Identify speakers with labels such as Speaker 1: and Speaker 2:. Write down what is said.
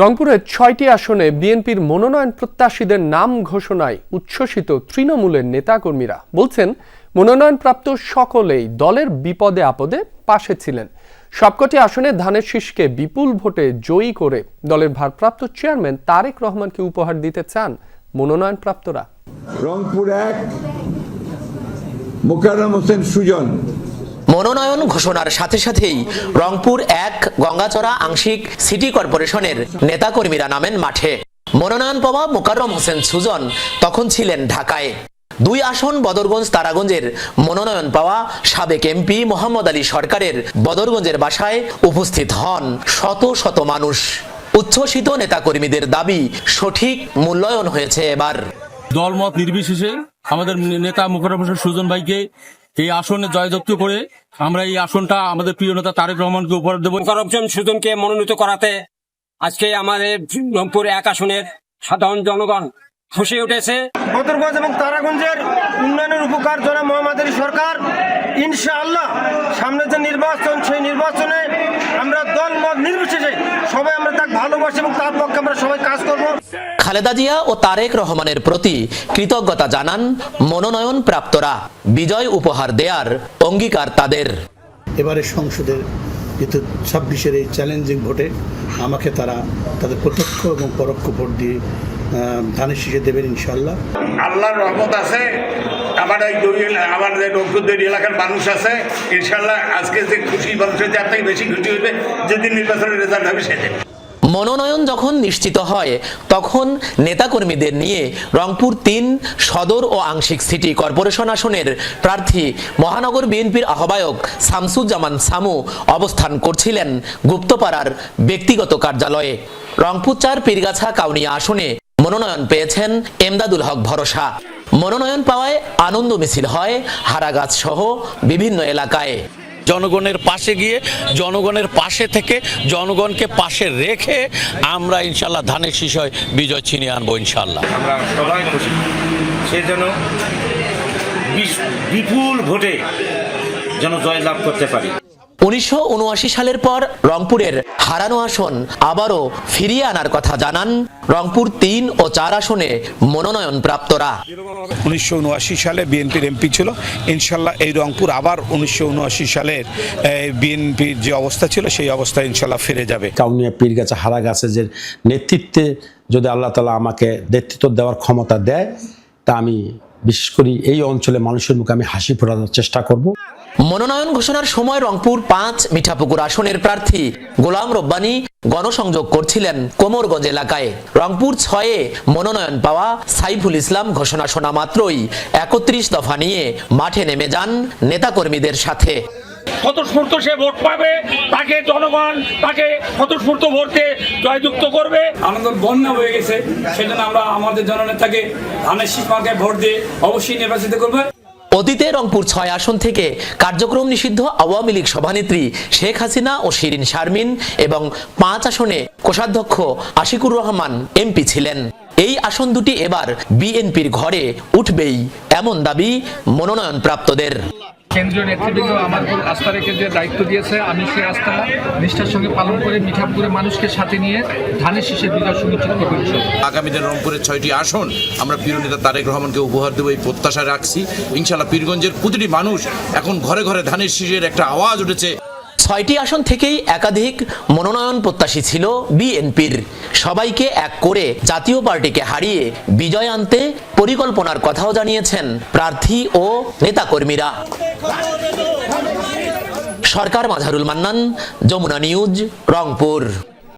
Speaker 1: রংপুরের ছয়টি আসনে বিএনপির মনোনয়ন প্রত্যাশীদের নাম ঘোষণায় উচ্ছ্বসিত তৃণমূলের নেতাকর্মীরা। বলছেন, মনোনয়নপ্রাপ্ত সকলেই দলের বিপদে আপদে পাশে ছিলেন। সবকটি আসনে ধানের শীষকে বিপুল ভোটে জয়ী করে দলের ভারপ্রাপ্ত চেয়ারম্যান তারেক রহমানকে উপহার দিতে চান মনোনয়নপ্রাপ্তরা।
Speaker 2: রংপুর এক, মোকাররম হোসেন সুজন।
Speaker 3: মনোনয়ন ঘোষণার সাথে সাথেই রংপুর এক, গঙ্গাচড়া আংশিক সিটি কর্পোরেশনের নেতাকর্মীরা নামেন মাঠে। মনোনয়ন পাওয়া মোকাররম হোসেন সুজন তখন ছিলেন ঢাকায়। দুই আসন বদরগঞ্জ তারাগঞ্জের মনোনয়ন পাওয়া সাবেক এমপি মোহাম্মদ আলী সরকারের বদরগঞ্জের বাসায় উপস্থিত হন শত শত মানুষ। উচ্ছ্বসিত নেতাকর্মীদের দাবি, সঠিক মূল্যায়ন হয়েছে এবার।
Speaker 4: দলমত নির্বিশেষে আমাদের নেতা মুখরম সুজন ভাইকে এই আসনে জয়যুক্ত করে আমরা এই আসনটা আমাদের প্রিয় নেতা তারেক রহমানকে উপহার দেবো।
Speaker 5: করমচন্দ সুজনকে মনোনীত করাতে আজকে আমাদের রংপুর এক আসনের সাধারণ জনগণ খুশি উঠেছে।
Speaker 6: বদরগঞ্জ এবং তারাগঞ্জের উন্নয়নের উপকার জনাব মোহাম্মদ সরকার। ইনশাআল্লাহ সামনে যে নির্বাচন সেই নির্বাচনে আমরা দল মত নির্বিশেষে সবাই আমরা তাকে ভালোবাসি এবং তার পক্ষে আমরা সবাই কাজ করব।
Speaker 3: খালেদা জিয়া ও তারেক রহমানের প্রতি কৃতজ্ঞতা জানান মনোনয়ন প্রাপ্তরা। বিজয় উপহার দেয়ার অঙ্গীকার তাদের।
Speaker 7: এবারে সংসদের যেহেতু ছাব্বিশের এই চ্যালেঞ্জিং ভোটে আমাকে তারা তাদের প্রত্যক্ষ এবং পরোক্ষ ভোট দিয়ে ধানের শীষে দেবেন ইনশাল্লাহ
Speaker 8: আল্লাহর রহমত আছে। আমার এই এলা- আমার এলাকার মানুষ আছে ইনশাল্লাহ আজকে যে খুশি মানুষের যে থেকে বেশি খুশি হইবে যদি নির্বাচনের রেজাল্ট হবে সেদিন।
Speaker 3: মনোনয়ন যখন নিশ্চিত হয়, তখন নেতাকর্মীদের নিয়ে রংপুর তিন সদর ও আংশিক সিটি কর্পোরেশন আসনের প্রার্থী মহানগর বিএনপির আহ্বায়ক শামসুজ্জামান সামু অবস্থান করছিলেন গুপ্তপাড়ার ব্যক্তিগত কার্যালয়ে। রংপুর চার পীরগাছা কাউনিয়া আসনে মনোনয়ন পেয়েছেন এমদাদুল হক ভরসা। মনোনয়ন পাওয়ায় আনন্দ মিছিল হয় হারাগাছ সহ বিভিন্ন এলাকায়।
Speaker 9: জনগণের পাশে গিয়ে জনগণের পাশে থেকে জনগণকে পাশে রেখে আমরা ইনশাল্লাহ ধানের শিশয় বিজয় ছিনিয়ে আনব ইনশাল্লাহ
Speaker 8: আমরা সবাই খুশি। সে যেন বিপুল ভোটে যেন জয়লাভ করতে পারি।
Speaker 3: উনিশশো উনআশি সালের পর রংপুরের হারানো আসন আবারও ফিরিয়ে আনার কথা জানান রংপুর তিন ও চার আসনে মনোনয়ন প্রাপ্তরা
Speaker 10: উনিশশো উনআশি সালে বিএনপির এমপি ছিল। ইনশাল্লাহ এই রংপুর আবার উনিশশো উনআশি সালের বিএনপির যে অবস্থা ছিল সেই অবস্থা ইনশাল্লাহ ফিরে যাবে।
Speaker 11: কাউনিয়া পীর গাছে হারা গাছে যে নেতৃত্বে যদি আল্লাহ তালা আমাকে নেতৃত্ব দেওয়ার ক্ষমতা দেয় তা আমি বিশেষ করি এই অঞ্চলে মানুষের মুখে আমি হাসি ফোটানোর চেষ্টা করব।
Speaker 3: মনোনয়ন ঘোষণার সময় রংপুর পাঁচ মিঠাপুকুর আসনের প্রার্থী গোলাম রব্বানী গণসংযোগ করছিলেন কোমরগঞ্জ এলাকায়। রংপুর ছয়ে মনোনয়ন পাওয়া সাইফুল ইসলাম ঘোষণা শোনা মাত্রই একত্রিশ দফা নিয়ে মাঠে নেমে যান নেতাকর্মীদের সাথে।
Speaker 5: স্বতঃস্ফূর্ত সে ভোট পাবে তাকে জনগণ তাকে স্বতঃস্ফূর্ত ভোটকে জয়যুক্ত করবে। আনন্দ বন্যা হয়ে গেছে সেজন্য আমরা আমাদের জননেতাকে ধানের শীষমাকে ভোট দিয়ে অবশ্যই নির্বাচিত করবে।
Speaker 3: অতীতে রংপুর ছয় আসন থেকে কার্যক্রম নিষিদ্ধ আওয়ামী লীগ সভানেত্রী শেখ হাসিনা ও শিরিন শারমিন এবং পাঁচ আসনে কোষাধ্যক্ষ আশিকুর রহমান এমপি ছিলেন। এই আসন দুটি এবার বিএনপির ঘরে উঠবেই, এমন দাবি মনোনয়ন প্রাপ্তদের
Speaker 12: কেন্দ্রীয় নেতৃবৃন্দ আমার উপর আস্থা রেখে যে দায়িত্ব দিয়েছে, আমি সেই আস্থা নিষ্ঠার সঙ্গে পালন করে মিঠাপুরে মানুষকে সাথে নিয়ে ধানের শীষের বিজয় সুনিশ্চিত করব। আগামী
Speaker 9: আগামীতে রংপুরের ছয়টি আসন, আমরা প্রিয় নেতা তারেক রহমানকে উপহার দেবো, এই প্রত্যাশা রাখছি। ইনশাল্লাহ পীরগঞ্জের প্রতিটি মানুষ এখন ঘরে ঘরে ধানের শীষের একটা আওয়াজ উঠেছে।
Speaker 3: ছয়টি আসন থেকেই একাধিক মনোনয়ন প্রত্যাশী ছিল বিএনপির। সবাইকে এক করে জাতীয় পার্টিকে হারিয়ে বিজয় আনতে পরিকল্পনার কথাও জানিয়েছেন প্রার্থী ও নেতাকর্মীরা। সরকার মাঝারুল মান্নান, যমুনা নিউজ, রংপুর।